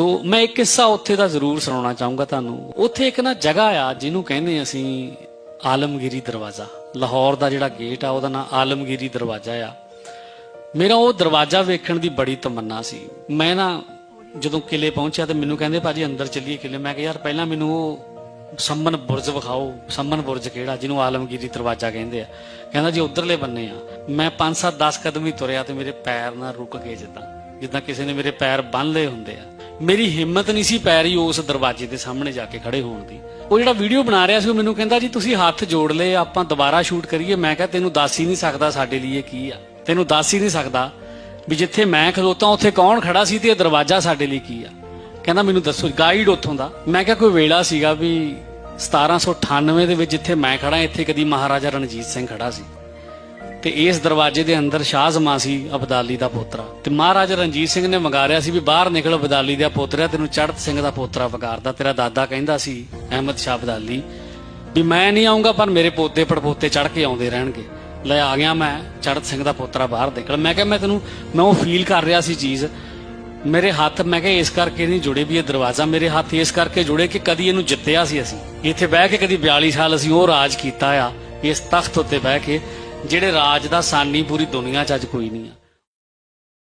ਸੋ ਮੈਂ ਇੱਕ ਕਿੱਸਾ ਉੱਥੇ ਦਾ ਜ਼ਰੂਰ ਸੁਣਾਉਣਾ ਚਾਹੂੰਗਾ ਤੁਹਾਨੂੰ। ਉੱਥੇ ਇੱਕ ਨਾ ਜਗ੍ਹਾ ਆ, ਜਿਹਨੂੰ ਕਹਿੰਦੇ ਅਸੀਂ ਆਲਮਗੀਰੀ ਦਰਵਾਜ਼ਾ। ਲਾਹੌਰ ਦਾ ਜਿਹੜਾ ਗੇਟ ਆ, ਉਹਦਾ ਨਾਮ ਆਲਮਗੀਰੀ ਦਰਵਾਜ਼ਾ ਆ। ਮੇਰਾ ਉਹ ਦਰਵਾਜ਼ਾ ਵੇਖਣ ਦੀ ਬੜੀ ਤਮੰਨਾ ਸੀ। ਮੈਂ ਨਾ ਜਦੋਂ ਕਿਲੇ ਪਹੁੰਚਿਆ ਤੇ ਮੈਨੂੰ ਕਹਿੰਦੇ, ਭਾਜੀ, ਅੰਦਰ ਚੱਲੀਏ ਕਿਲੇ ਮੈਂ ਕਿਹਾ, ਯਾਰ, ਪਹਿਲਾਂ ਮੈਨੂੰ ਉਹ ਸੰਮਨ ਬੁਰਜ ਵਿਖਾਓ। ਸੰਮਨ ਬੁਰਜ ਕਿਹੜਾ? ਜਿਹਨੂੰ ਆਲਮਗੀਰੀ ਦਰਵਾਜ਼ਾ ਕਹਿੰਦੇ ਆ। ਕਹਿੰਦਾ, ਜੀ ਉਧਰਲੇ ਬੰਨੇ ਆ। ਮੈਂ 5-7 10 ਕਦਮ ਹੀ ਤੁਰਿਆ ਤੇ ਮੇਰੇ ਪੈਰ ਨਾ ਰੁਕ ਗਏ ਜਿੱਦਾਂ ਜਿੱਦਾਂ ਕਿਸੇ ਨੇ ਮੇਰੇ ਪੈਰ ਬੰਨ ਲਏ ਹੁੰਦੇ ਆ। ਮੇਰੀ ਹਿੰਮਤ ਨਹੀਂ ਸੀ ਪੈ ਰਹੀ ਉਸ ਦਰਵਾਜ਼ੇ ਦੇ ਸਾਹਮਣੇ ਜਾ ਕੇ ਖੜੇ ਹੋਣ ਦੀ। ਉਹ ਜਿਹੜਾ ਵੀਡੀਓ ਬਣਾ ਰਿਹਾ ਸੀ, ਉਹ ਮੈਨੂੰ ਕਹਿੰਦਾ, ਜੀ, ਤੁਸੀਂ ਹੱਥ ਜੋੜ ਲਏ, ਆਪਾਂ ਦੁਬਾਰਾ ਸ਼ੂਟ ਕਰੀਏ। ਮੈਂ ਕਿਹਾ, ਤੈਨੂੰ ਦੱਸ ਹੀ ਨਹੀਂ ਸਕਦਾ ਸਾਡੇ ਲਈ ਇਹ ਕੀ ਆ। ਤੈਨੂੰ ਦੱਸ ਹੀ ਨਹੀਂ ਸਕਦਾ ਵੀ ਜਿੱਥੇ ਮੈਂ ਖਲੋਤਾ, ਉੱਥੇ ਕੌਣ ਖੜਾ ਸੀ ਤੇ ਇਹ ਦਰਵਾਜ਼ਾ ਸਾਡੇ ਲਈ ਕੀ ਆ? ਕਹਿੰਦਾ, ਮੈਨੂੰ ਦੱਸੋ ਗਾਈਡ ਉੱਥੋਂ ਦਾ। ਮੈਂ ਕਿਹਾ, ਕੋਈ ਵੇਲਾ ਸੀਗਾ ਵੀ 1798 ਦੇ ਵਿੱਚ ਜਿੱਥੇ ਮੈਂ ਖੜਾ ਇੱਥੇ ਕਦੀ ਮਹਾਰਾਜਾ ਰਣਜੀਤ ਸਿੰਘ ਖੜਾ ਸੀ। ਤੇ ਇਸ ਦਰਵਾਜ਼ੇ ਦੇ ਅੰਦਰ ਸ਼ਾਹ ਜ਼ਮਾ ਸੀ ਅਬਦਾਲੀ ਦਾ ਪੋਤਰਾ। ਤੇ ਮਹਾਰਾਜਾ ਰਣਜੀਤ ਸਿੰਘ ਨੇ ਮੰਗਾਰਿਆ ਸੀ ਵੀ ਬਾਹਰ ਨਿਕਲ ਅਬਦਾਲੀ ਦਾ ਪੋਤਰਾ, ਤੈਨੂੰ ਚੜ੍ਹਤ ਸਿੰਘ ਦਾ ਪੋਤਰਾ ਵਗਾਰਦਾ ਤੇਰਾ ਦਾਦਾ ਕਹਿੰਦਾ ਸੀ, ਅਹਿਮਦ ਸ਼ਾਹ ਅਬਦਾਲੀ, ਵੀ ਮੈਂ ਨਹੀਂ ਆਉਂਗਾ ਪਰ ਮੇਰੇ ਪੋਤੇ ਪੜਪੋਤੇ ਚੜ੍ਹ ਕੇ ਆਉਂਦੇ ਰਹਿਣਗੇ। ਲੈ ਆ ਗਿਆ ਮੈਂ ਚੜਤ ਸਿੰਘ ਦਾ ਪੋਤਰਾ ਬਾਹਰ ਨਿਕਲ। ਮੈਂ ਕਿਹਾ, ਮੈਂ ਤੈਨੂੰ, ਮੈਂ ਉਹ ਫੀਲ ਕਰ ਰਿਹਾ ਸੀ ਚੀਜ਼। ਮੇਰੇ ਹੱਥ, ਮੈਂ ਕਿਹਾ, ਇਸ ਕਰਕੇ ਨਹੀਂ ਜੁੜੇ ਵੀ ਇਹ ਦਰਵਾਜ਼ਾ। ਮੇਰੇ ਹੱਥ ਇਸ ਕਰਕੇ ਜੁੜੇ ਕਿ ਕਦੀ ਇਹਨੂੰ ਜਿੱਤਿਆ ਸੀ ਅਸੀਂ। ਇੱਥੇ ਬਹਿ ਕੇ ਕਦੀ 42 ਸਾਲ ਅਸੀਂ ਉਹ ਰਾਜ ਕੀਤਾ ਆ, ਇਸ ਤਖਤ ਉੱਤੇ ਬਹਿ ਕੇ। ਜਿਹੜੇ ਰਾਜ ਦਾ ਸਾਨੀ ਪੂਰੀ ਦੁਨੀਆ 'ਚ ਅੱਜ ਕੋਈ ਨਹੀਂ ਆ।